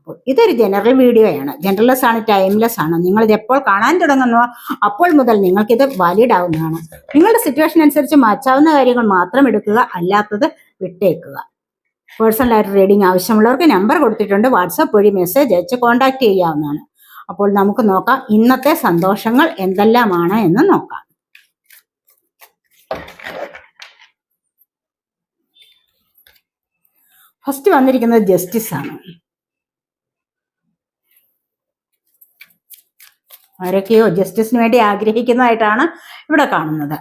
അപ്പോൾ ഇതൊരു ജനറൽ വീഡിയോയാണ് ജനറൽലെസ് ആണ് ടൈംലെസ് ആണ്. നിങ്ങൾ ഇത് എപ്പോൾ കാണാൻ തുടങ്ങുന്നോ അപ്പോൾ മുതൽ നിങ്ങൾക്ക് ഇത് വാലിഡ് ആവുന്നതാണ്. നിങ്ങളുടെ സിറ്റുവേഷൻ അനുസരിച്ച് മാറ്റാവുന്ന കാര്യങ്ങൾ മാത്രം എടുക്കുക അല്ലാത്തത് വിട്ടേക്കുക. പേഴ്സണൽ ആയിട്ട് റീഡിംഗ് ആവശ്യമുള്ളവർക്ക് നമ്പർ കൊടുത്തിട്ടുണ്ട്. വാട്സപ്പ് വഴി മെസ്സേജ് അയച്ച് കോൺടാക്ട് ചെയ്യാവുന്നതാണ്. അപ്പോൾ നമുക്ക് നോക്കാം ഇന്നത്തെ സന്തോഷങ്ങൾ എന്തെല്ലാമാണ് എന്ന് നോക്കാം. ഫസ്റ്റ് വന്നിരിക്കുന്നത് ജസ്റ്റിസ് ആണ്. ആരൊക്കെയോ ജസ്റ്റിസിന് വേണ്ടി ആഗ്രഹിക്കുന്നതായിട്ടാണ് ഇവിടെ കാണുന്നത്.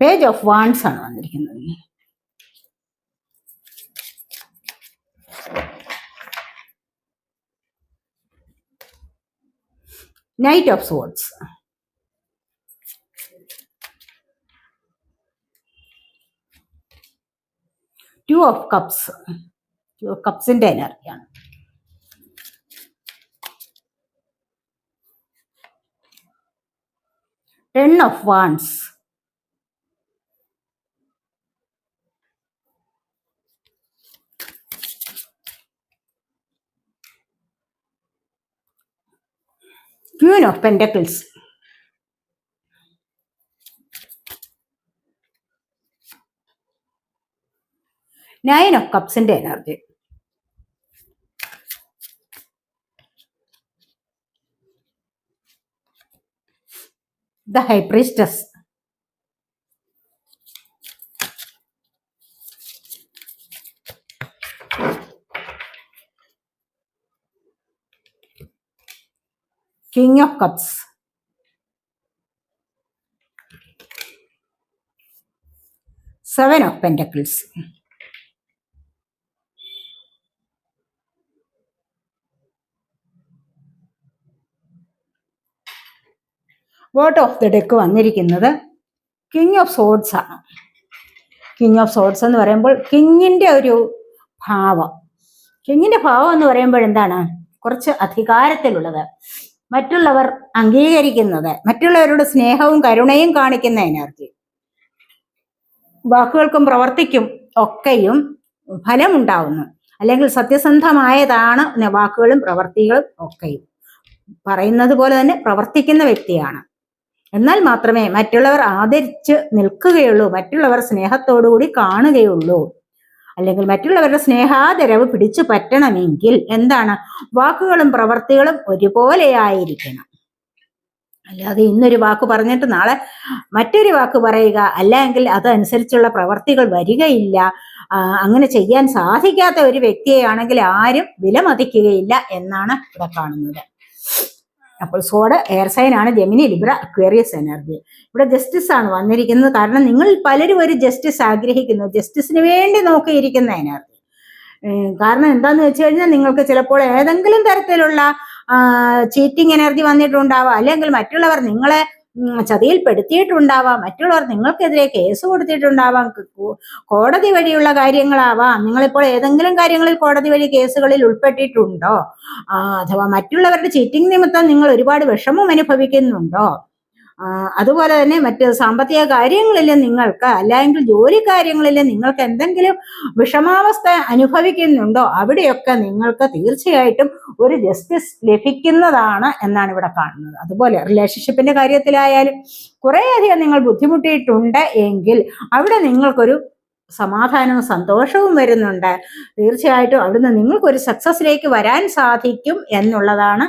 പേജ് ഓഫ് വാൺസ് ആണ് വന്നിരിക്കുന്നത്. Knight of swords two of cups two of കപ്സിന്റെ എനർജിയാണ് ten of wands queen of pentacles nine of കപ്സിന്റെ energy the high priestess. King of Cups. Seven of Pentacles. Word of the deck വന്നിരിക്കുന്നത് king of swords ആണ്. King of swords എന്ന് പറയുമ്പോൾ കിങ്ങിന്റെ ഒരു ഭാവം. കിങ്ങിന്റെ ഭാവം എന്ന് പറയുമ്പോൾ എന്താണ്? കുറച്ച് അധികാരത്തിലുള്ളത്. മറ്റുള്ളവർ അംഗീകരിക്കുന്നത് മറ്റുള്ളവരോട് സ്നേഹവും കരുണയും കാണിക്കുന്ന എനർജി വാക്കുകൾക്കും പ്രവർത്തിക്കും ഒക്കെയും ഫലമുണ്ടാവുന്നു. അല്ലെങ്കിൽ സത്യസന്ധമായതാണ് വാക്കുകളും പ്രവർത്തികളും ഒക്കെയും. പറയുന്നത് പോലെ തന്നെ പ്രവർത്തിക്കുന്ന വ്യക്തിയാണ്. എന്നാൽ മാത്രമേ മറ്റുള്ളവർ ആദരിച്ച് നിൽക്കുകയുള്ളൂ മറ്റുള്ളവർ സ്നേഹത്തോടുകൂടി കാണുകയുള്ളൂ. അല്ലെങ്കിൽ മറ്റുള്ളവരുടെ സ്നേഹാദരവ് പിടിച്ചു പറ്റണമെങ്കിൽ എന്താണ്? വാക്കുകളും പ്രവർത്തികളും ഒരുപോലെയായിരിക്കണം. അല്ലാതെ ഇന്നൊരു വാക്ക് പറഞ്ഞിട്ട് നാളെ മറ്റൊരു വാക്ക് പറയുക അല്ലെങ്കിൽ അതനുസരിച്ചുള്ള പ്രവർത്തികൾ വരികയില്ല. അങ്ങനെ ചെയ്യാൻ സാധിക്കാത്ത ഒരു വ്യക്തിയെയാണെങ്കിൽ ആരും വിലമതിക്കുകയില്ല എന്നാണ് ഇവിടെ കാണുന്നത്. അപ്പോൾ സോഡ് എയർ സൈൻ ആണ് ജെമിനി ലിബ്ര അക്വേറിയസ് എനർജി. ഇവിടെ ജസ്റ്റിസ് ആണ് വന്നിരിക്കുന്നത്. കാരണം നിങ്ങൾ പലരും ഒരു ജസ്റ്റിസ് ആഗ്രഹിക്കുന്നു. ജസ്റ്റിസിന് വേണ്ടി നോക്കിയിരിക്കുന്ന എനർജി കാരണം എന്താന്ന് വെച്ച് കഴിഞ്ഞാൽ നിങ്ങൾക്ക് ചിലപ്പോൾ ഏതെങ്കിലും തരത്തിലുള്ള ചീറ്റിംഗ് എനർജി വന്നിട്ടുണ്ടാവാം. അല്ലെങ്കിൽ മറ്റുള്ളവർ നിങ്ങളെ ചതിയിൽപ്പെടുത്തിയിട്ടുണ്ടാവാം. മറ്റുള്ളവർ നിങ്ങൾക്കെതിരെ കേസ് കൊടുത്തിട്ടുണ്ടാവാം. കോടതി വഴിയുള്ള കാര്യങ്ങളാവാം. നിങ്ങളിപ്പോൾ ഏതെങ്കിലും കാര്യങ്ങളിൽ കോടതി വഴി കേസുകളിൽ ഉൾപ്പെട്ടിട്ടുണ്ടോ? അഥവാ മറ്റുള്ളവരുടെ ചീറ്റിംഗ് നിമിത്തം നിങ്ങൾ ഒരുപാട് വിഷമം അനുഭവിക്കുന്നുണ്ടോ? അതുപോലെ തന്നെ മറ്റ് സാമ്പത്തിക കാര്യങ്ങളിൽ നിങ്ങൾക്ക് അല്ലെങ്കിൽ ജോലി കാര്യങ്ങളിൽ നിങ്ങൾക്ക് എന്തെങ്കിലും വിഷമാവസ്ഥ അനുഭവിക്കുന്നുണ്ടോ അവിടെയൊക്കെ നിങ്ങൾക്ക് തീർച്ചയായിട്ടും ഒരു ജസ്റ്റിസ് ലഭിക്കുന്നതാണ് എന്നാണ് ഇവിടെ കാണുന്നത്. അതുപോലെ റിലേഷൻഷിപ്പിന്റെ കാര്യത്തിലായാലും കുറേയധികം നിങ്ങൾ ബുദ്ധിമുട്ടിയിട്ടുണ്ട് എങ്കിൽ അവിടെ നിങ്ങൾക്കൊരു സമാധാനവും സന്തോഷവും വരുന്നുണ്ട്. തീർച്ചയായിട്ടും അവിടുന്ന് നിങ്ങൾക്കൊരു സക്സസിലേക്ക് വരാൻ സാധിക്കും എന്നുള്ളതാണ്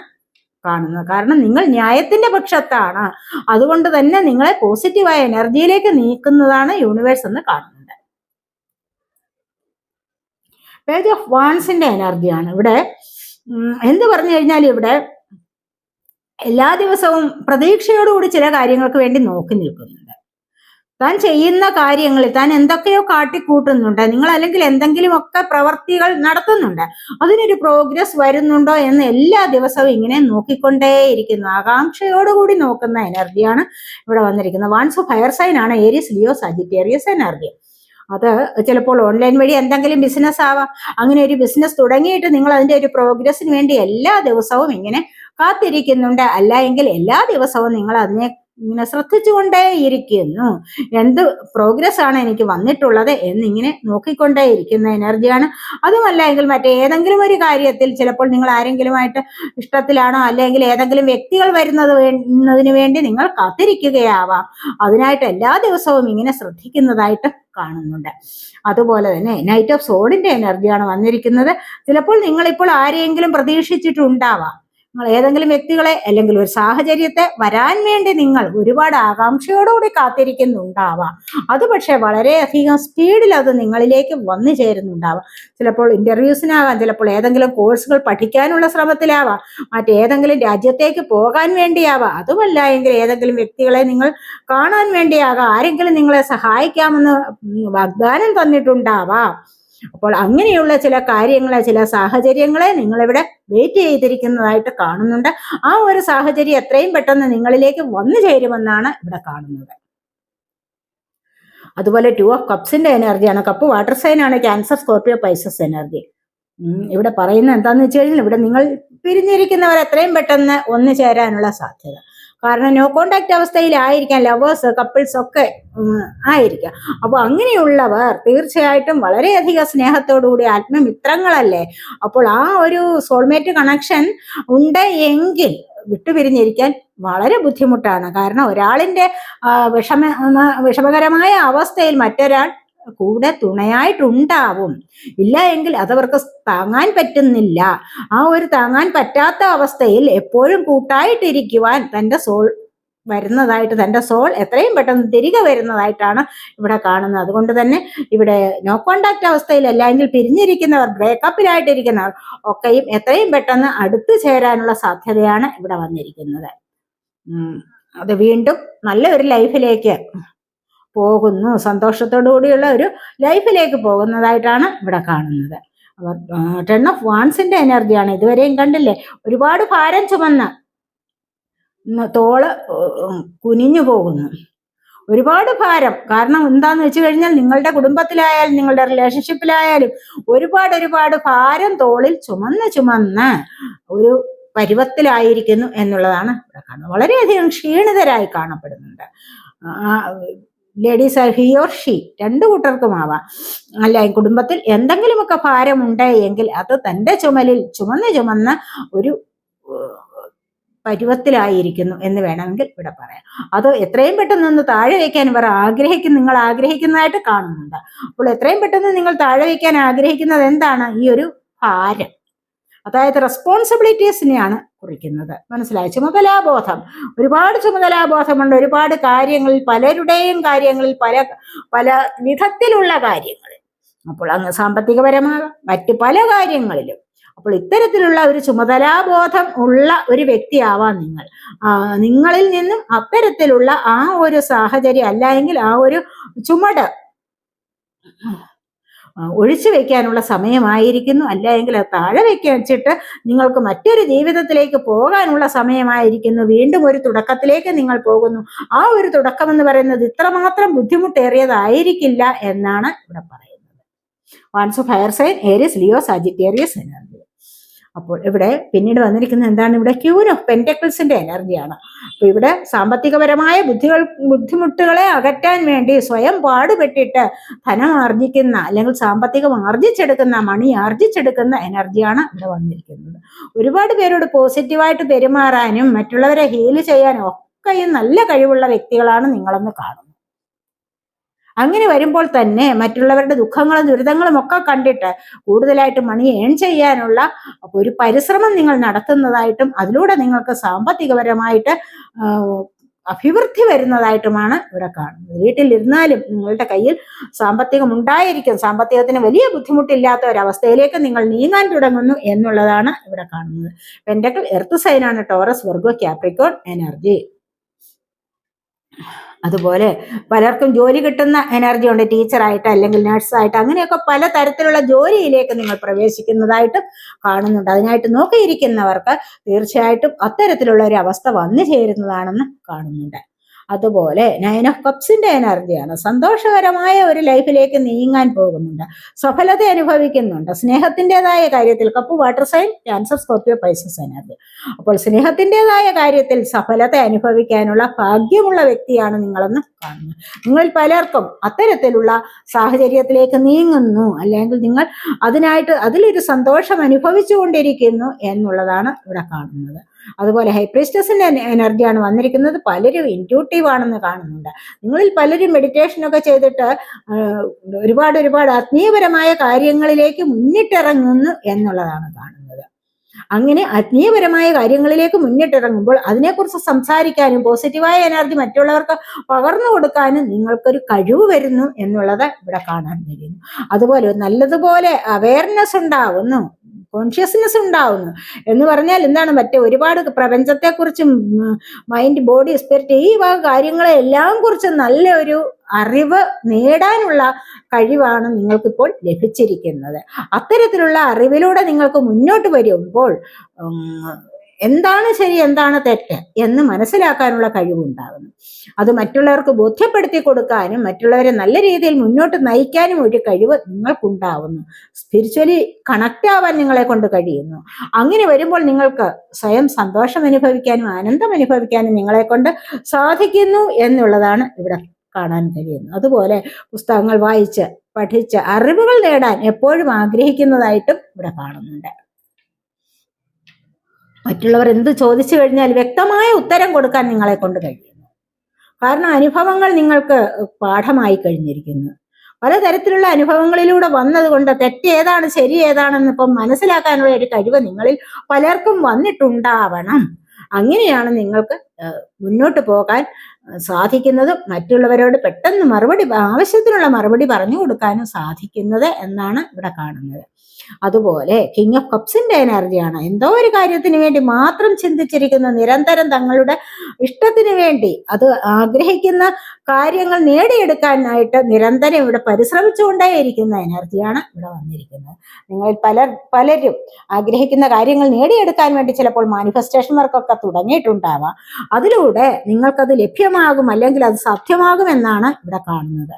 കാണുന്നത്. കാരണം നിങ്ങൾ ന്യായത്തിന്റെ പക്ഷത്താണ്. അതുകൊണ്ട് തന്നെ നിങ്ങളെ പോസിറ്റീവായ എനർജിയിലേക്ക് നീക്കുന്നതാണ് യൂണിവേഴ്സ് എന്ന് കാണുന്നുണ്ട് പേജ് ഓഫ് വാൺസിന്റെ എനർജിയാണ് ഇവിടെ എന്ത് പറഞ്ഞു കഴിഞ്ഞാൽ ഇവിടെ എല്ലാ ദിവസവും പ്രതീക്ഷയോടുകൂടി ചില കാര്യങ്ങൾക്ക് വേണ്ടി നോക്കി നിൽക്കുന്നുണ്ട് താൻ ചെയ്യുന്ന കാര്യങ്ങളിൽ താൻ എന്തൊക്കെയോ കാട്ടിക്കൂട്ടുന്നുണ്ട്. നിങ്ങൾ അല്ലെങ്കിൽ എന്തെങ്കിലുമൊക്കെ പ്രവർത്തികൾ നടത്തുന്നുണ്ട്. അതിനൊരു പ്രോഗ്രസ് വരുന്നുണ്ടോ എന്ന് എല്ലാ ദിവസവും ഇങ്ങനെ നോക്കിക്കൊണ്ടേയിരിക്കുന്നു. ആകാംക്ഷയോടുകൂടി നോക്കുന്ന എനർജിയാണ് ഇവിടെ വന്നിരിക്കുന്നത്. വൺസ് ഓഫ് ഹയർ സൈൻ ആണ് ഏരിയസ് ലിയോ സജിറ്റേറിയസ് എനർജി അത് ചിലപ്പോൾ ഓൺലൈൻ വഴി എന്തെങ്കിലും ബിസിനസ് ആവാം. അങ്ങനെ ഒരു ബിസിനസ് തുടങ്ങിയിട്ട് നിങ്ങൾ അതിന്റെ ഒരു പ്രോഗ്രസിന് വേണ്ടി എല്ലാ ദിവസവും ഇങ്ങനെ കാത്തിരിക്കുന്നുണ്ട്. അല്ല എങ്കിൽ എല്ലാ ദിവസവും നിങ്ങൾ അതിനെ ഇങ്ങനെ ശ്രദ്ധിച്ചുകൊണ്ടേയിരിക്കുന്നു. എന്ത് പ്രോഗ്രസ് ആണ് എനിക്ക് വന്നിട്ടുള്ളത് എന്നിങ്ങനെ നോക്കിക്കൊണ്ടേയിരിക്കുന്ന എനർജിയാണ് അതുമല്ല എങ്കിൽ മറ്റേതെങ്കിലും ഒരു കാര്യത്തിൽ ചിലപ്പോൾ നിങ്ങൾ ആരെങ്കിലുമായിട്ട് ഇഷ്ടത്തിലാണോ അല്ലെങ്കിൽ ഏതെങ്കിലും വ്യക്തികൾ വരുന്നത് വേണ്ടതിന് വേണ്ടി നിങ്ങൾ കാത്തിരിക്കുകയാവാം. അതിനായിട്ട് എല്ലാ ദിവസവും ഇങ്ങനെ ശ്രദ്ധിക്കുന്നതായിട്ട് കാണുന്നുണ്ട്. അതുപോലെ തന്നെ നൈറ്റ് ഓഫ് സോഡിന്റെ എനർജിയാണ് വന്നിരിക്കുന്നത്. ചിലപ്പോൾ നിങ്ങളിപ്പോൾ ആരെയെങ്കിലും പ്രതീക്ഷിച്ചിട്ടുണ്ടാവാം. നിങ്ങൾ ഏതെങ്കിലും വ്യക്തികളെ അല്ലെങ്കിൽ ഒരു സാഹചര്യത്തെ വരാൻ വേണ്ടി നിങ്ങൾ ഒരുപാട് ആകാംക്ഷയോടുകൂടി കാത്തിരിക്കുന്നുണ്ടാവാം. അത് പക്ഷേ വളരെയധികം സ്പീഡിൽ അത് നിങ്ങളിലേക്ക് വന്നു ചേരുന്നുണ്ടാവാം. ചിലപ്പോൾ ഇന്റർവ്യൂസിനാവാം ചിലപ്പോൾ ഏതെങ്കിലും കോഴ്സുകൾ പഠിക്കാനുള്ള ശ്രമത്തിലാവാം. മറ്റേതെങ്കിലും രാജ്യത്തേക്ക് പോകാൻ വേണ്ടിയാവാം. അതുമല്ല എങ്കിൽ ഏതെങ്കിലും വ്യക്തികളെ നിങ്ങൾ കാണാൻ വേണ്ടിയാകാം. ആരെങ്കിലും നിങ്ങളെ സഹായിക്കാമെന്ന് വാഗ്ദാനം തന്നിട്ടുണ്ടാവാം. അപ്പോൾ അങ്ങനെയുള്ള ചില കാര്യങ്ങളെ ചില സാഹചര്യങ്ങളെ നിങ്ങളിവിടെ വെയിറ്റ് ചെയ്തിരിക്കുന്നതായിട്ട് കാണുന്നുണ്ട്. ആ ഒരു സാഹചര്യം എത്രയും പെട്ടെന്ന് നിങ്ങളിലേക്ക് വന്നു ചേരുമെന്നാണ് ഇവിടെ കാണുന്നത്. അതുപോലെ ടു ഓഫ് കപ്സിന്റെ എനർജിയാണ് കപ്പ് വാട്ടർ സൈൻ ആണ് ക്യാൻസർ സ്കോർപ്പിയോ പൈസസ് എനർജി ഇവിടെ പറയുന്നത് എന്താന്ന് വെച്ച് കഴിഞ്ഞാൽ ഇവിടെ നിങ്ങൾ പിരിഞ്ഞിരിക്കുന്നവർ എത്രയും പെട്ടെന്ന് ഒന്നു ചേരാനുള്ള സാധ്യത. കാരണം നോ കോണ്ടാക്ട് അവസ്ഥയിലായിരിക്കാം ലവേഴ്സ് കപ്പിൾസ് ഒക്കെ ആയിരിക്കാം അപ്പോൾ അങ്ങനെയുള്ളവർ തീർച്ചയായിട്ടും വളരെയധികം സ്നേഹത്തോടുകൂടി ആത്മമിത്രങ്ങളല്ലേ? അപ്പോൾ ആ ഒരു സോൾമേറ്റ് കണക്ഷൻ ഉണ്ട് എങ്കിൽ വിട്ടുപിരിഞ്ഞിരിക്കാൻ വളരെ ബുദ്ധിമുട്ടാണ്. കാരണം ഒരാളിന്റെ വിഷമ വിഷമകരമായ അവസ്ഥയിൽ മറ്റൊരാൾ കൂടെ തുണയായിട്ടുണ്ടാവും. ഇല്ല എങ്കിൽ അതവർക്ക് താങ്ങാൻ പറ്റുന്നില്ല. ആ ഒരു താങ്ങാൻ പറ്റാത്ത അവസ്ഥയിൽ എപ്പോഴും കൂട്ടായിട്ടിരിക്കുവാൻ തന്റെ സോൾ വരുന്നതായിട്ട് തന്റെ സോൾ എത്രയും പെട്ടെന്ന് തിരികെ വരുന്നതായിട്ടാണ് ഇവിടെ കാണുന്നത്. അതുകൊണ്ട് തന്നെ ഇവിടെ നോ കോണ്ടാക്ട് അവസ്ഥയിലല്ല എങ്കിൽ പിരിഞ്ഞിരിക്കുന്നവർ ബ്രേക്കപ്പിലായിട്ടിരിക്കുന്നവർ ഒക്കെയും എത്രയും പെട്ടെന്ന് അടുത്തു ചേരാനുള്ള സാധ്യതയാണ് ഇവിടെ വന്നിരിക്കുന്നത്. അത് വീണ്ടും നല്ലൊരു ലൈഫിലേക്ക് പോകുന്നു. സന്തോഷത്തോടു കൂടിയുള്ള ഒരു ലൈഫിലേക്ക് പോകുന്നതായിട്ടാണ് ഇവിടെ കാണുന്നത്. ടെൺ ഓഫ് വാൺസിന്റെ എനർജിയാണ്. ഇതുവരെയും കണ്ടില്ലേ? ഒരുപാട് ഭാരം ചുമന്ന് തോൾ കുനിഞ്ഞു പോകുന്നു. ഒരുപാട് ഭാരം. കാരണം എന്താന്ന് വെച്ച് കഴിഞ്ഞാൽ നിങ്ങളുടെ കുടുംബത്തിലായാലും നിങ്ങളുടെ റിലേഷൻഷിപ്പിലായാലും ഒരുപാട് ഒരുപാട് ഭാരം തോളിൽ ചുമന്ന് ചുമന്ന് ഒരു പരുവത്തിലായിരിക്കുന്നു എന്നുള്ളതാണ് ഇവിടെ കാണുന്നത്. വളരെയധികം ക്ഷീണിതരായി കാണപ്പെടുന്നുണ്ട്. Ladies or he or she രണ്ടു കൂട്ടർക്കും ആവാം അല്ല കുടുംബത്തിൽ എന്തെങ്കിലുമൊക്കെ ഭാരമുണ്ട് എങ്കിൽ അത് തന്റെ ചുമലിൽ ചുമന്ന് ചുമന്ന് ഒരു പരുവത്തിലായിരിക്കുന്നു എന്ന് വേണമെങ്കിൽ ഇവിടെ പറയാം. അത് എത്രയും പെട്ടെന്ന് ഒന്ന് താഴെ വയ്ക്കാൻ ഇവർ ആഗ്രഹിക്കുന്ന നിങ്ങൾ ആഗ്രഹിക്കുന്നതായിട്ട് കാണുന്നുണ്ട്. അപ്പോൾ എത്രയും പെട്ടെന്ന് നിങ്ങൾ താഴെ വയ്ക്കാൻ ആഗ്രഹിക്കുന്നത് എന്താണ്? ഈ ഒരു ഭാരം. അതായത് റെസ്പോൺസിബിലിറ്റീസിനെയാണ് കുറിക്കുന്നത്. മനസ്സിലായ? ചുമതലാബോധം. ഒരുപാട് ചുമതലാബോധമുണ്ട്. ഒരുപാട് കാര്യങ്ങളിൽ പലരുടെയും കാര്യങ്ങളിൽ പല പല വിധത്തിലുള്ള കാര്യങ്ങൾ. അപ്പോൾ അങ്ങ് സാമ്പത്തികപരമാകാം. മറ്റ് പല കാര്യങ്ങളിലും. അപ്പോൾ ഇത്തരത്തിലുള്ള ഒരു ചുമതലാബോധം ഉള്ള ഒരു വ്യക്തിയാവാം നിങ്ങൾ. നിങ്ങളിൽ നിന്നും അത്തരത്തിലുള്ള ആ ഒരു സാഹചര്യം അല്ല എങ്കിൽ ആ ഒരു ചുമട്. ഒഴിച്ചു വെക്കാനുള്ള സമയമായിരിക്കുന്നു. അല്ല എങ്കിൽ അത് താഴെ വെച്ചിട്ട് നിങ്ങൾക്ക് മറ്റൊരു ജീവിതത്തിലേക്ക് പോകാനുള്ള സമയമായിരിക്കുന്നു. വീണ്ടും ഒരു തുടക്കത്തിലേക്ക് നിങ്ങൾ പോകുന്നു. ആ ഒരു തുടക്കം എന്ന് പറയുന്നത് ഇത്രമാത്രം ബുദ്ധിമുട്ടേറിയതായിരിക്കില്ല എന്നാണ് ഇവിടെ പറയുന്നത്. Wands of fire sign Aries Leo Sagittarius energy അപ്പോൾ ഇവിടെ പിന്നീട് വന്നിരിക്കുന്നത് എന്താണ്? ഇവിടെ ക്യൂൻ ഓഫ് പെന്റക്കിൾസിന്റെ എനർജിയാണ് അപ്പൊ ഇവിടെ സാമ്പത്തികപരമായ ബുദ്ധികൾ ബുദ്ധിമുട്ടുകളെ അകറ്റാൻ വേണ്ടി സ്വയം പാടുപെട്ടിട്ട് ധനം ആർജിക്കുന്ന അല്ലെങ്കിൽ സാമ്പത്തികം ആർജിച്ചെടുക്കുന്ന മണി ആർജിച്ചെടുക്കുന്ന എനർജിയാണ് ഇവിടെ വന്നിരിക്കുന്നത്. ഒരുപാട് പേരോട് പോസിറ്റീവായിട്ട് പെരുമാറാനും മറ്റുള്ളവരെ ഹീൽ ചെയ്യാനും ഒക്കെയും നല്ല കഴിവുള്ള വ്യക്തികളാണ് നിങ്ങളെന്ന് കാണുന്നത് അങ്ങനെ വരുമ്പോൾ തന്നെ മറ്റുള്ളവരുടെ ദുഃഖങ്ങളും ദുരിതങ്ങളും ഒക്കെ കണ്ടിട്ട് കൂടുതലായിട്ട് മണി ഏൺ ചെയ്യാനുള്ള ഒരു പരിശ്രമം നിങ്ങൾ നടത്തുന്നതായിട്ടും അതിലൂടെ നിങ്ങൾക്ക് സാമ്പത്തികപരമായിട്ട് അഭിവൃദ്ധി വരുന്നതായിട്ടുമാണ് ഇവിടെ കാണുന്നത്. വീട്ടിലിരുന്നാലും നിങ്ങളുടെ കയ്യിൽ സാമ്പത്തികം ഉണ്ടായിരിക്കും. സാമ്പത്തികത്തിന് വലിയ ബുദ്ധിമുട്ടില്ലാത്ത ഒരവസ്ഥയിലേക്ക് നിങ്ങൾ നീങ്ങാൻ തുടങ്ങുന്നു എന്നുള്ളതാണ് ഇവിടെ കാണുന്നത്. പെൻഡക്കിൾ എർത്ത് സൈനാണ് ടോറസ് വെർഗോ ക്യാപ്രിക്കോൺ എനർജി അതുപോലെ പലർക്കും ജോലി കിട്ടുന്ന എനർജി ഉണ്ട് ടീച്ചറായിട്ട് അല്ലെങ്കിൽ നഴ്സായിട്ട് അങ്ങനെയൊക്കെ പല തരത്തിലുള്ള ജോലിയിലേക്ക് നിങ്ങൾ പ്രവേശിക്കുന്നതായിട്ട് കാണുന്നുണ്ട്. അതിനായിട്ട് നോക്കിയിരിക്കുന്നവർക്ക് തീർച്ചയായിട്ടും അത്തരത്തിലുള്ള ഒരു അവസ്ഥ വന്നു ചേരുന്നതാണെന്ന് കാണുന്നുണ്ട്. അതുപോലെ നയൻ ഓഫ് കപ്സിന്റെ എനർജിയാണ് സന്തോഷകരമായ ഒരു ലൈഫിലേക്ക് നീങ്ങാൻ പോകുന്നുണ്ട്. സഫലത അനുഭവിക്കുന്നുണ്ട്. സ്നേഹത്തിന്റെതായ കാര്യത്തിൽ cup water sign Cancer Scorpio Pisces energy അപ്പോൾ സ്നേഹത്തിന്റെതായ കാര്യത്തിൽ സഫലത അനുഭവിക്കാനുള്ള ഭാഗ്യമുള്ള വ്യക്തിയാണ് നിങ്ങളെന്ന് കാണുന്നത് നിങ്ങൾ പലർക്കും അത്തരത്തിലുള്ള സാഹചര്യത്തിലേക്ക് നീങ്ങുന്നു. അല്ലെങ്കിൽ നിങ്ങൾ അതിനായിട്ട് അതിലൊരു സന്തോഷം അനുഭവിച്ചുകൊണ്ടിരിക്കുന്നു എന്നുള്ളതാണ് ഇവിടെ കാണുന്നത്. അതുപോലെ ഹൈപ്രിസ്റ്റസിന്റെ എനർജിയാണ് വന്നിരിക്കുന്നത്. പലരും ഇന്റ്യൂട്ടീവ് ആണെന്ന് കാണുന്നുണ്ട്. നിങ്ങളിൽ പലരും മെഡിറ്റേഷനൊക്കെ ചെയ്തിട്ട് ഒരുപാട് ഒരുപാട് ആത്മീയപരമായ കാര്യങ്ങളിലേക്ക് മുന്നിട്ടിറങ്ങുന്നു എന്നുള്ളതാണ് കാണുന്നത്. അങ്ങനെ ആത്മീയപരമായ കാര്യങ്ങളിലേക്ക് മുന്നിട്ടിറങ്ങുമ്പോൾ അതിനെക്കുറിച്ച് സംസാരിക്കാനും പോസിറ്റീവായ എനർജി മറ്റുള്ളവർക്ക് പകർന്നു കൊടുക്കാനും നിങ്ങൾക്കൊരു കഴിവ് വരുന്നു എന്നുള്ളത് ഇവിടെ കാണാൻ കഴിയുന്നു. അതുപോലെ നല്ലതുപോലെ അവയർനെസ് ഉണ്ടാവുന്നു. കോൺഷ്യസ്നെസ് ഉണ്ടാവുന്നു. എന്ന് പറഞ്ഞാൽ എന്താണ് മറ്റേ ഒരുപാട് പ്രപഞ്ചത്തെക്കുറിച്ചും മൈൻഡ് ബോഡി സ്പിരിറ്റ് ഈ വക കാര്യങ്ങളെല്ലാം കുറിച്ച് നല്ല ഒരു അറിവ് നേടാനുള്ള കഴിവാണ് നിങ്ങൾക്കിപ്പോൾ ലഭിച്ചിരിക്കുന്നത്. അത്തരത്തിലുള്ള അറിവിലൂടെ നിങ്ങൾക്ക് മുന്നോട്ട് വരുമ്പോൾ എന്താണ് ശരി എന്താണ് തെറ്റ് എന്ന് മനസ്സിലാക്കാനുള്ള കഴിവുണ്ടാകുന്നു. അത് മറ്റുള്ളവർക്ക് ബോധ്യപ്പെടുത്തി കൊടുക്കാനും മറ്റുള്ളവരെ നല്ല രീതിയിൽ മുന്നോട്ട് നയിക്കാനും ഒരു കഴിവ് നിങ്ങൾക്കുണ്ടാവുന്നു. സ്പിരിച്വലി കണക്റ്റ് ആവാൻ നിങ്ങളെ കൊണ്ട് കഴിയുന്നു. അങ്ങനെ വരുമ്പോൾ നിങ്ങൾക്ക് സ്വയം സന്തോഷം അനുഭവിക്കാനും ആനന്ദം അനുഭവിക്കാനും നിങ്ങളെ കൊണ്ട് സാധിക്കുന്നു എന്നുള്ളതാണ് ഇവിടെ കാണാൻ കഴിയുന്നത്. അതുപോലെ പുസ്തകങ്ങൾ വായിച്ച് പഠിച്ച് അറിവുകൾ നേടാൻ എപ്പോഴും ആഗ്രഹിക്കുന്നതായിട്ടും ഇവിടെ കാണുന്നുണ്ട്. മറ്റുള്ളവർ എന്ത് ചോദിച്ചു കഴിഞ്ഞാൽ വ്യക്തമായ ഉത്തരം കൊടുക്കാൻ നിങ്ങളെ കൊണ്ട് കഴിയുന്നു. കാരണം അനുഭവങ്ങൾ നിങ്ങൾക്ക് പാഠമായി കഴിഞ്ഞിരിക്കുന്നു. പലതരത്തിലുള്ള അനുഭവങ്ങളിലൂടെ വന്നതുകൊണ്ട് തെറ്റ് ഏതാണ് ശരി ഏതാണെന്ന് ഇപ്പം മനസ്സിലാക്കാനുള്ള ഒരു കഴിവ് നിങ്ങളിൽ പലർക്കും വന്നിട്ടുണ്ടാവണം. അങ്ങനെയാണ് നിങ്ങൾക്ക് മുന്നോട്ട് പോകാൻ സാധിക്കുന്നതും മറ്റുള്ളവരോട് പെട്ടെന്ന് മറുപടി ആവശ്യത്തിനുള്ള മറുപടി പറഞ്ഞു കൊടുക്കാനും സാധിക്കുന്നത് എന്നാണ് ഇവിടെ കാണുന്നത്. അതുപോലെ കിങ് ഓഫ് കപ്സിന്റെ എനർജിയാണ്. എന്തോ ഒരു കാര്യത്തിന് വേണ്ടി മാത്രം ചിന്തിച്ചിരിക്കുന്ന നിരന്തരം തങ്ങളുടെ ഇഷ്ടത്തിന് വേണ്ടി അത് ആഗ്രഹിക്കുന്ന കാര്യങ്ങൾ നേടിയെടുക്കാനായിട്ട് നിരന്തരം ഇവിടെ പരിശ്രമിച്ചുകൊണ്ടേയിരിക്കുന്ന എനർജിയാണ് ഇവിടെ വന്നിരിക്കുന്നത്. നിങ്ങൾ പലർ പലരും ആഗ്രഹിക്കുന്ന കാര്യങ്ങൾ നേടിയെടുക്കാൻ വേണ്ടി ചിലപ്പോൾ മാനിഫെസ്റ്റേഷൻ വർക്കൊക്കെ തുടങ്ങിയിട്ടുണ്ടാവാം. അതിലൂടെ നിങ്ങൾക്കത് ലഭ്യമാകും അല്ലെങ്കിൽ അത് സാധ്യമാകും എന്നാണ് ഇവിടെ കാണുന്നത്.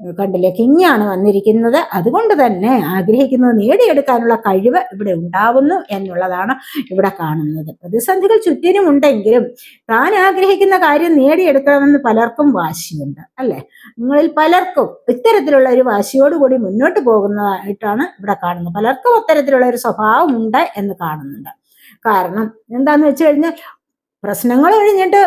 കണ്ടില്ലേ? കിങ്ങാണ് വന്നിരിക്കുന്നത്. അതുകൊണ്ട് തന്നെ ആഗ്രഹിക്കുന്നത് നേടിയെടുക്കാനുള്ള കഴിവ് ഇവിടെ ഉണ്ടാവുന്നു എന്നുള്ളതാണ് ഇവിടെ കാണുന്നത്. പ്രതിസന്ധികൾ ചുറ്റിനും ഉണ്ടെങ്കിലും താൻ ആഗ്രഹിക്കുന്ന കാര്യം നേടിയെടുക്കണമെന്ന് പലർക്കും വാശിയുണ്ട് അല്ലെ? നിങ്ങളിൽ പലർക്കും ഇത്തരത്തിലുള്ള ഒരു വാശിയോടുകൂടി മുന്നോട്ട് പോകുന്നതായിട്ടാണ് ഇവിടെ കാണുന്നത്. പലർക്കും അത്തരത്തിലുള്ള ഒരു സ്വഭാവമുണ്ട് എന്ന് കാണുന്നുണ്ട്. കാരണം എന്താന്ന് വെച്ച് കഴിഞ്ഞാൽ പ്രശ്നങ്ങൾ ഒഴിഞ്ഞിട്ട്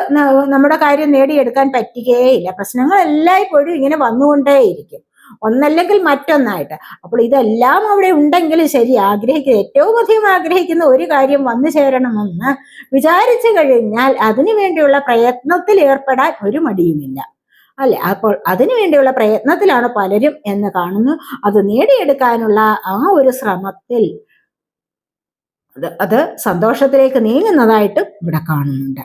നമ്മുടെ കാര്യം നേടിയെടുക്കാൻ പറ്റുകയില്ല പ്രശ്നങ്ങൾ എല്ലായ്പ്പോഴും ഇങ്ങനെ വന്നുകൊണ്ടേയിരിക്കും. ഒന്നല്ലെങ്കിൽ മറ്റൊന്നായിട്ട്. അപ്പോൾ ഇതെല്ലാം അവിടെ ഉണ്ടെങ്കിൽ ശരി ആഗ്രഹിക്കുന്ന ഏറ്റവും അധികം ആഗ്രഹിക്കുന്ന ഒരു കാര്യം വന്നു ചേരണമെന്ന് വിചാരിച്ചു കഴിഞ്ഞാൽ അതിനു വേണ്ടിയുള്ള പ്രയത്നത്തിൽ ഏർപ്പെടാൻ ഒരു മടിയുമില്ല. അല്ലെ? അപ്പോൾ അതിനു വേണ്ടിയുള്ള പ്രയത്നത്തിലാണ് പലരും എന്ന് കാണുന്നു. അത് നേടിയെടുക്കാനുള്ള ആ ഒരു ശ്രമത്തിൽ അത് അത് സന്തോഷത്തിലേക്ക് നീങ്ങുന്നതായിട്ട് ഇവിടെ കാണുന്നുണ്ട്.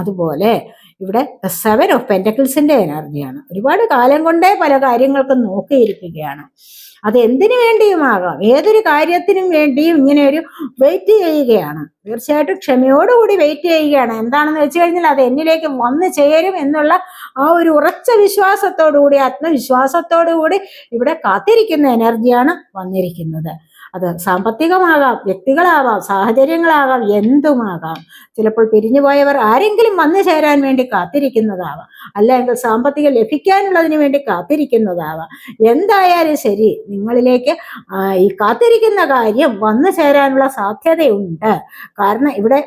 അതുപോലെ ഇവിടെ സെവൻ ഓഫ് പെന്റക്കിൾസിന്റെ എനർജിയാണ് ഒരുപാട് കാലം കൊണ്ടേ പല കാര്യങ്ങൾക്കും നോക്കിയിരിക്കുകയാണ്. അത് എന്തിനു വേണ്ടിയുമാകാം? ഏതൊരു കാര്യത്തിനും വേണ്ടിയും ഇങ്ങനെ ഒരു വെയിറ്റ് ചെയ്യുകയാണ്. തീർച്ചയായിട്ടും ക്ഷമയോടുകൂടി വെയിറ്റ് ചെയ്യുകയാണ്. എന്താണെന്ന് വെച്ച് കഴിഞ്ഞാൽ അത് എന്നിലേക്ക് വന്നു ചേരും എന്നുള്ള ആ ഒരു ഉറച്ച വിശ്വാസത്തോടുകൂടി ആത്മവിശ്വാസത്തോടുകൂടി ഇവിടെ കാത്തിരിക്കുന്ന എനർജിയാണ് വന്നിരിക്കുന്നത്. അത് സാമ്പത്തികമാകാം വ്യക്തികളാവാം സാഹചര്യങ്ങളാകാം എന്തുമാകാം. ചിലപ്പോൾ പിരിഞ്ഞുപോയവർ ആരെങ്കിലും വന്നു ചേരാൻ വേണ്ടി കാത്തിരിക്കുന്നതാവാം. അല്ലെങ്കിൽ സാമ്പത്തികം ലഭിക്കാനുള്ളതിന് വേണ്ടി കാത്തിരിക്കുന്നതാവാം. എന്തായാലും ശരി നിങ്ങളിലേക്ക് ഈ കാത്തിരിക്കുന്ന കാര്യം വന്നു ചേരാനുള്ള സാധ്യതയുണ്ട്. കാരണം ഇവിടെ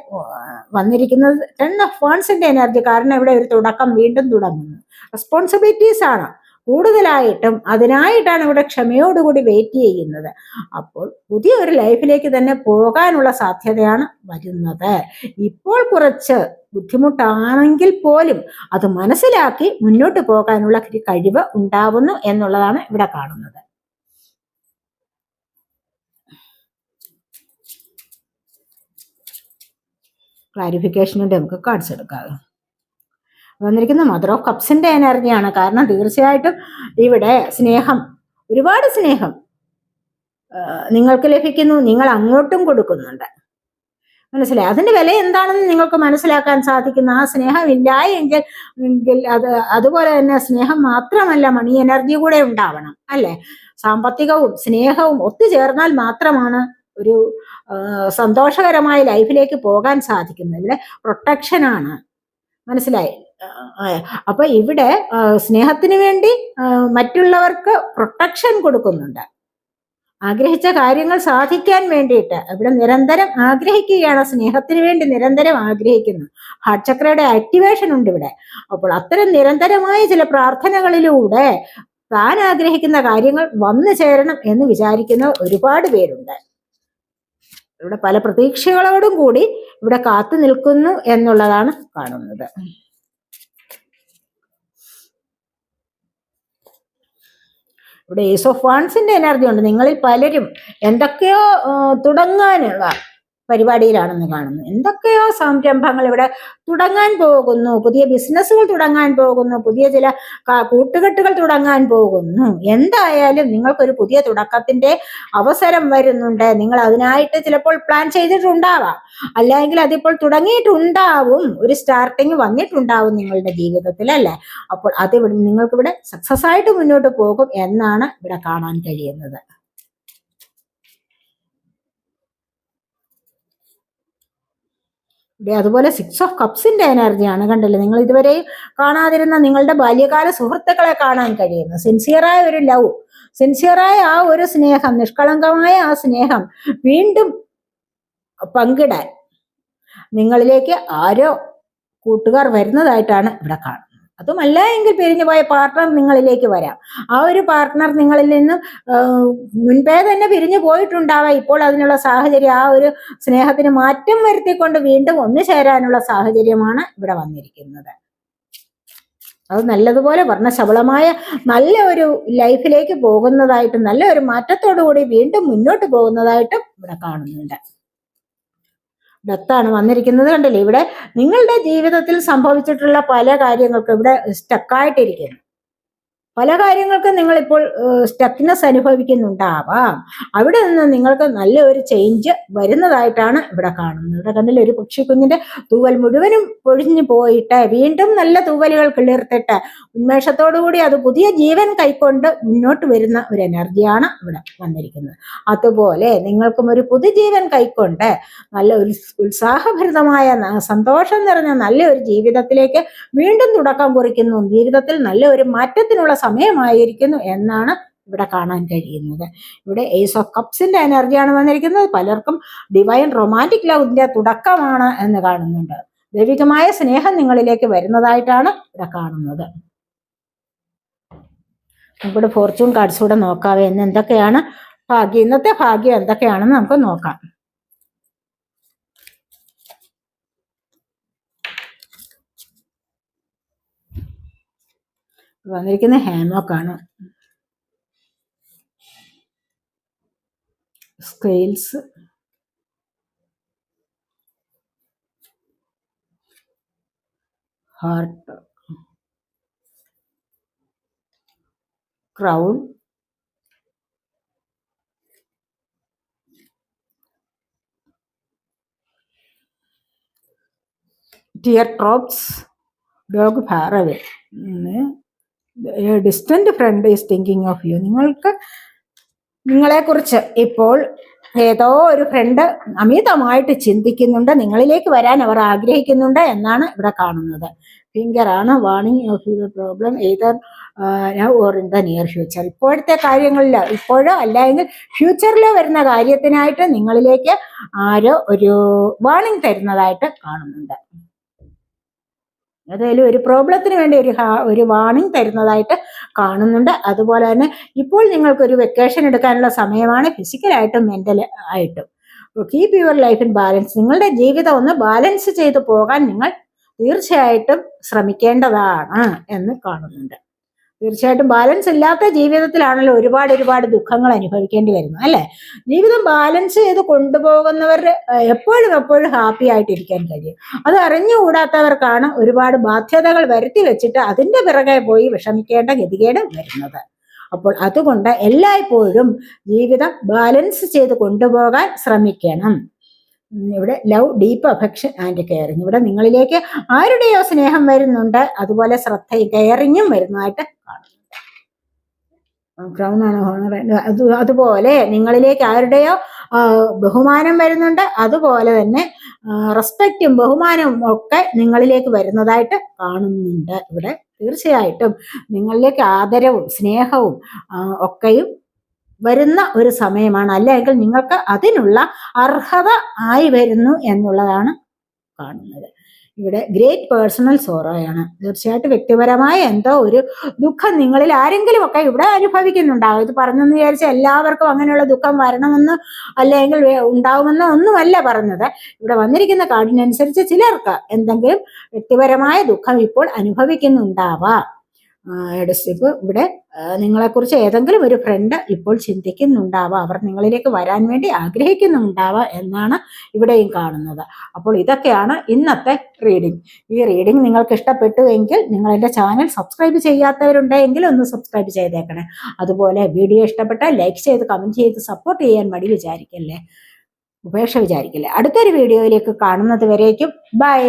വന്നിരിക്കുന്നത് ടെൻ ഓഫ് ഫോൺസിന്റെ എനർജി കാരണം ഇവിടെ ഒരു തുടക്കം വീണ്ടും തുടങ്ങുന്നു. റെസ്പോൺസിബിലിറ്റീസ് ആണ്. കൂടുതലായിട്ടും അതിനായിട്ടാണ് ഇവിടെ ക്ഷമയോടുകൂടി വെയിറ്റ് ചെയ്യുന്നത്. അപ്പോൾ പുതിയ ഒരു ലൈഫിലേക്ക് തന്നെ പോകാനുള്ള സാധ്യതയാണ് വരുന്നത്. ഇപ്പോൾ കുറച്ച് ബുദ്ധിമുട്ടാണെങ്കിൽ പോലും അത് മനസ്സിലാക്കി മുന്നോട്ട് പോകാനുള്ള കഴിവ് ഉണ്ടാവുന്നു എന്നുള്ളതാണ് ഇവിടെ കാണുന്നത്. ക്ലാരിഫിക്കേഷനുണ്ട് നമുക്ക് കാർഡ്സ് എടുക്കാം. വന്നിരിക്കുന്ന മദർ ഓഫ് കപ്സിന്റെ എനർജിയാണ് കാരണം തീർച്ചയായിട്ടും ഇവിടെ സ്നേഹം ഒരുപാട് സ്നേഹം നിങ്ങൾക്ക് ലഭിക്കുന്നു നിങ്ങൾ അങ്ങോട്ടും കൊടുക്കുന്നുണ്ട്. മനസ്സിലായി? അതിന്റെ വില എന്താണെന്ന് നിങ്ങൾക്ക് മനസ്സിലാക്കാൻ സാധിക്കുന്നു. ആ സ്നേഹം ഇല്ല എങ്കിൽ അത് അതുപോലെ തന്നെ സ്നേഹം മാത്രമല്ല മണി എനർജി കൂടെ ഉണ്ടാവണം അല്ലെ? സാമ്പത്തികവും സ്നേഹവും ഒത്തുചേർന്നാൽ മാത്രമാണ് ഒരു സന്തോഷകരമായ ലൈഫിലേക്ക് പോകാൻ സാധിക്കുന്നത്. ഇവിടെ പ്രൊട്ടക്ഷനാണ് മനസ്സിലായി? അപ്പൊ ഇവിടെ സ്നേഹത്തിന് വേണ്ടി മറ്റുള്ളവർക്ക് പ്രൊട്ടക്ഷൻ കൊടുക്കുന്നുണ്ട്. ആഗ്രഹിച്ച കാര്യങ്ങൾ സാധിക്കാൻ വേണ്ടിയിട്ട് ഇവിടെ നിരന്തരം ആഗ്രഹിക്കുകയാണ്. സ്നേഹത്തിന് വേണ്ടി നിരന്തരം ആഗ്രഹിക്കുന്നു. ഹാർട്ട് ചക്രയുടെ ആക്ടിവേഷൻ ഉണ്ട് ഇവിടെ. അപ്പോൾ അത്തരം നിരന്തരമായ ചില പ്രാർത്ഥനകളിലൂടെ താൻ ആഗ്രഹിക്കുന്ന കാര്യങ്ങൾ വന്നു ചേരണം എന്ന് വിചാരിക്കുന്ന ഒരുപാട് പേരുണ്ട്. ഇവിടെ പല പ്രതീക്ഷകളോടും കൂടി ഇവിടെ കാത്തു നിൽക്കുന്നു എന്നുള്ളതാണ് കാണുന്നത്. ഇവിടെ ഏസ് ഓഫ് വാൺസിന്റെ എനർജി ഉണ്ട്. നിങ്ങളിൽ പലരും എന്തൊക്കെയോ തുടങ്ങാനുള്ള പരിപാടിയിലാണെന്ന് കാണുന്നു. എന്തൊക്കെയോ സംരംഭങ്ങൾ ഇവിടെ തുടങ്ങാൻ പോകുന്നു. പുതിയ ബിസിനസ്സുകൾ തുടങ്ങാൻ പോകുന്നു. പുതിയ ചില കൂട്ടുകെട്ടുകൾ തുടങ്ങാൻ പോകുന്നു. എന്തായാലും നിങ്ങൾക്കൊരു പുതിയ തുടക്കത്തിന്റെ അവസരം വരുന്നുണ്ട്. നിങ്ങൾ അതിനായിട്ട് ചിലപ്പോൾ പ്ലാൻ ചെയ്തിട്ടുണ്ടാവാം. അല്ലെങ്കിൽ അതിപ്പോൾ തുടങ്ങിയിട്ടുണ്ടാവും. ഒരു സ്റ്റാർട്ടിങ് വന്നിട്ടുണ്ടാവും നിങ്ങളുടെ ജീവിതത്തിൽ അല്ലേ? അപ്പോൾ അത് നിങ്ങൾക്ക് ഇവിടെ സക്സസ് ആയിട്ട് മുന്നോട്ട് പോകും എന്നാണ് ഇവിടെ കാണാൻ കഴിയുന്നത്. ഇവിടെ അതുപോലെ സിക്സ് ഓഫ് കപ്സിന്റെ എനർജിയാണ് കണ്ടല്ലോ? നിങ്ങൾ ഇതുവരെ കാണാതിരുന്ന നിങ്ങളുടെ ബാല്യകാല സുഹൃത്തുക്കളെ കാണാൻ കഴിയുന്നു. സിൻസിയറായ ഒരു ലവ് സിൻസിയറായ ആ ഒരു സ്നേഹം നിഷ്കളങ്കമായ ആ സ്നേഹം വീണ്ടും പങ്കിടാൻ നിങ്ങളിലേക്ക് ആരോ കൂട്ടുകാർ വരുന്നതായിട്ടാണ് ഇവിടെ കാണുന്നത്. അതുമല്ല എങ്കിൽ പിരിഞ്ഞു പോയ പാർട്ട്ണർ നിങ്ങളിലേക്ക് വരാം. ആ ഒരു പാർട്ട്ണർ നിങ്ങളിൽ നിന്ന് മുൻപേ തന്നെ പിരിഞ്ഞു പോയിട്ടുണ്ടാവാം. ഇപ്പോൾ അതിനുള്ള സാഹചര്യം ആ ഒരു സ്നേഹത്തിന് മാറ്റം വരുത്തിക്കൊണ്ട് വീണ്ടും ഒന്നു ചേരാനുള്ള സാഹചര്യമാണ് ഇവിടെ വന്നിരിക്കുന്നത്. അത് നല്ലതുപോലെ വർണശബളമായ നല്ല ഒരു ലൈഫിലേക്ക് പോകുന്നതായിട്ടും നല്ല ഒരു മാറ്റത്തോടു കൂടി വീണ്ടും മുന്നോട്ട് പോകുന്നതായിട്ടും ഇവിടെ കാണുന്നുണ്ട്. ഡെത്താണ് വന്നിരിക്കുന്നത് കണ്ടില്ലേ? ഇവിടെ നിങ്ങളുടെ ജീവിതത്തിൽ സംഭവിച്ചിട്ടുള്ള പല കാര്യങ്ങൾക്കും ഇവിടെ സ്റ്റക്കായിട്ടിരിക്കുന്നു പല കാര്യങ്ങൾക്കും നിങ്ങളിപ്പോൾ സ്റ്റക്നെസ് അനുഭവിക്കുന്നുണ്ടാവാം. അവിടെ നിന്ന് നിങ്ങൾക്ക് നല്ല ഒരു ചേഞ്ച് വരുന്നതായിട്ടാണ് ഇവിടെ കാണുന്നത്. ഇവിടെ കണ്ണിൽ ഒരു പക്ഷിക്കുഞ്ഞിന്റെ തൂവൽ മുഴുവനും പൊഴിഞ്ഞു പോയിട്ട് വീണ്ടും നല്ല തൂവലുകൾ കിളിർത്തിട്ട് ഉന്മേഷത്തോടുകൂടി അത് പുതിയ ജീവൻ കൈക്കൊണ്ട് മുന്നോട്ട് വരുന്ന ഒരു എനർജിയാണ് ഇവിടെ വന്നിരിക്കുന്നത്. അതുപോലെ നിങ്ങൾക്കും ഒരു പുതുജീവൻ കൈക്കൊണ്ട് നല്ല ഒരു ഉത്സാഹഭരിതമായ സന്തോഷം നിറഞ്ഞ നല്ല ഒരു ജീവിതത്തിലേക്ക് വീണ്ടും തുടക്കം കുറിക്കുന്നു. ജീവിതത്തിൽ നല്ല ഒരു മാറ്റത്തിനുള്ള സമയമായിരിക്കുന്നു എന്നാണ് ഇവിടെ കാണാൻ കഴിയുന്നത്. ഇവിടെ ഏസ് ഓഫ് കപ്സിന്റെ എനർജിയാണ് വന്നിരിക്കുന്നത്. പലർക്കും ഡിവൈൻ റൊമാന്റിക് ലവിന്റെ തുടക്കമാണ് എന്ന് കാണുന്നുണ്ട്. ദൈവികമായ സ്നേഹം നിങ്ങളിലേക്ക് വരുന്നതായിട്ടാണ് ഇവിടെ കാണുന്നത്. നമുക്കിവിടെ ഫോർച്യൂൺ കാർഡ്സ് കൂടെ നോക്കാവേ എന്ന് എന്തൊക്കെയാണ് ഭാഗ്യം? ഇന്നത്തെ ഭാഗ്യം എന്തൊക്കെയാണെന്ന് നമുക്ക് നോക്കാം. വന്നിരിക്കുന്ന ഹാമോക്കാണ് scales. Heart. Crown. Tear drops dog faraway. Distant friend is thinking of you നിങ്ങൾക്ക് നിങ്ങളെക്കുറിച്ച് ഇപ്പോൾ ഏതോ ഒരു ഫ്രണ്ട് അമിതമായിട്ട് ചിന്തിക്കുന്നുണ്ട് നിങ്ങളിലേക്ക് വരാൻ അവർ ആഗ്രഹിക്കുന്നുണ്ട് എന്നാണ് ഇവിടെ കാണുന്നത്. ഫിംഗർ ആണ് warning of your problem either or in the near future ഇപ്പോഴത്തെ കാര്യങ്ങളിൽ ഇപ്പോഴോ അല്ലെങ്കിൽ ഫ്യൂച്ചറിലോ വരുന്ന കാര്യത്തിനായിട്ട് നിങ്ങളിലേക്ക് ആരോ ഒരു വാണിംഗ് തരുന്നതായിട്ട് കാണുന്നുണ്ട്. ഏതായാലും ഒരു പ്രോബ്ലത്തിന് വേണ്ടി ഒരു ഒരു വാണിംഗ് തരുന്നതായിട്ട് കാണുന്നുണ്ട്. അതുപോലെ തന്നെ ഇപ്പോൾ നിങ്ങൾക്കൊരു വെക്കേഷൻ എടുക്കാനുള്ള സമയമാണ് ഫിസിക്കലായിട്ടും മെന്റൽ ആയിട്ടും. Keep your life in balance നിങ്ങളുടെ ജീവിതം ഒന്ന് ബാലൻസ് ചെയ്തു പോകാൻ നിങ്ങൾ തീർച്ചയായിട്ടും ശ്രമിക്കേണ്ടതാണ് എന്ന് കാണുന്നുണ്ട്. തീർച്ചയായിട്ടും ബാലൻസ് ഇല്ലാത്ത ജീവിതത്തിലാണല്ലോ ഒരുപാട് ഒരുപാട് ദുഃഖങ്ങൾ അനുഭവിക്കേണ്ടി വരുന്നത് അല്ലെ? ജീവിതം ബാലൻസ് ചെയ്ത് കൊണ്ടുപോകുന്നവർ എപ്പോഴും എപ്പോഴും ഹാപ്പി ആയിട്ടിരിക്കാൻ കഴിയും. അത് അറിഞ്ഞുകൂടാത്തവർക്കാണ് ഒരുപാട് ബാധ്യതകൾ വരുത്തി വെച്ചിട്ട് അതിന്റെ പിറകെ പോയി വിഷമിക്കേണ്ട ഗതികേട് വരുന്നത്. അപ്പോൾ അതുകൊണ്ട് എല്ലായ്പ്പോഴും ജീവിതം ബാലൻസ് ചെയ്ത് കൊണ്ടുപോകാൻ ശ്രമിക്കണം. ഇവിടെ love deep affection and caring. ഇവിടെ നിങ്ങളിലേക്ക് ആരുടെയോ സ്നേഹം വരുന്നുണ്ട്. അതുപോലെ ശ്രദ്ധ കെയറിങ്ങും വരുന്നതായിട്ട് കാണുന്നുണ്ട്. ക്രൗൺ ആണ് അത് അതുപോലെ നിങ്ങളിലേക്ക് ആരുടെയോ ബഹുമാനം വരുന്നുണ്ട്. അതുപോലെ തന്നെ റെസ്പെക്റ്റും ബഹുമാനവും ഒക്കെ നിങ്ങളിലേക്ക് വരുന്നതായിട്ട് കാണുന്നുണ്ട്. ഇവിടെ തീർച്ചയായിട്ടും നിങ്ങളിലേക്ക് ആദരവും സ്നേഹവും ഒക്കെയും വരുന്ന ഒരു സമയമാണ്. അല്ലെങ്കിൽ നിങ്ങൾക്ക് അതിനുള്ള അർഹത ആയി വരുന്നു എന്നുള്ളതാണ് കാണുന്നത്. ഇവിടെ ഗ്രേറ്റ് പേഴ്സണൽ സോറോയാണ് തീർച്ചയായിട്ടും വ്യക്തിപരമായ എന്തോ ഒരു ദുഃഖം നിങ്ങളിൽ ആരെങ്കിലും ഒക്കെ ഇവിടെ അനുഭവിക്കുന്നുണ്ടാവും. ഇത് പറഞ്ഞെന്ന് വിചാരിച്ച എല്ലാവർക്കും അങ്ങനെയുള്ള ദുഃഖം വരണമെന്ന് അല്ലെങ്കിൽ ഉണ്ടാവുമെന്ന് ഒന്നുമല്ല പറഞ്ഞത്. ഇവിടെ വന്നിരിക്കുന്ന കാർഡിനനുസരിച്ച് ചിലർക്ക് എന്തെങ്കിലും വ്യക്തിപരമായ ദുഃഖം ഇപ്പോൾ അനുഭവിക്കുന്നുണ്ടാവാം. ഇപ്പൊ ഇവിടെ നിങ്ങളെ നിങ്ങളെക്കുറിച്ച് ഏതെങ്കിലും ഒരു ഫ്രണ്ട് ഇപ്പോൾ ചിന്തിക്കുന്നുണ്ടാവാം. അവർ നിങ്ങളിലേക്ക് വരാൻ വേണ്ടി ആഗ്രഹിക്കുന്നുണ്ടാവാം എന്നാണ് ഇവിടെയും കാണുന്നത്. അപ്പോൾ ഇതൊക്കെയാണ് ഇന്നത്തെ റീഡിംഗ് ഈ റീഡിംഗ് നിങ്ങൾക്ക് ഇഷ്ടപ്പെട്ടു എങ്കിൽ നിങ്ങൾ എന്റെ ചാനൽ സബ്സ്ക്രൈബ് ചെയ്യാത്തവരുണ്ടെങ്കിൽ ഒന്ന് സബ്സ്ക്രൈബ് ചെയ്തേക്കണേ. അതുപോലെ വീഡിയോ ഇഷ്ടപ്പെട്ടാൽ ലൈക്ക് ചെയ്ത് കമന്റ് ചെയ്ത് സപ്പോർട്ട് ചെയ്യാൻ മടി വിചാരിക്കല്ലേ? ഉപേക്ഷ വിചാരിക്കില്ലേ? അടുത്തൊരു വീഡിയോയിലേക്ക് കാണുന്നത് വരേക്കും. ബൈ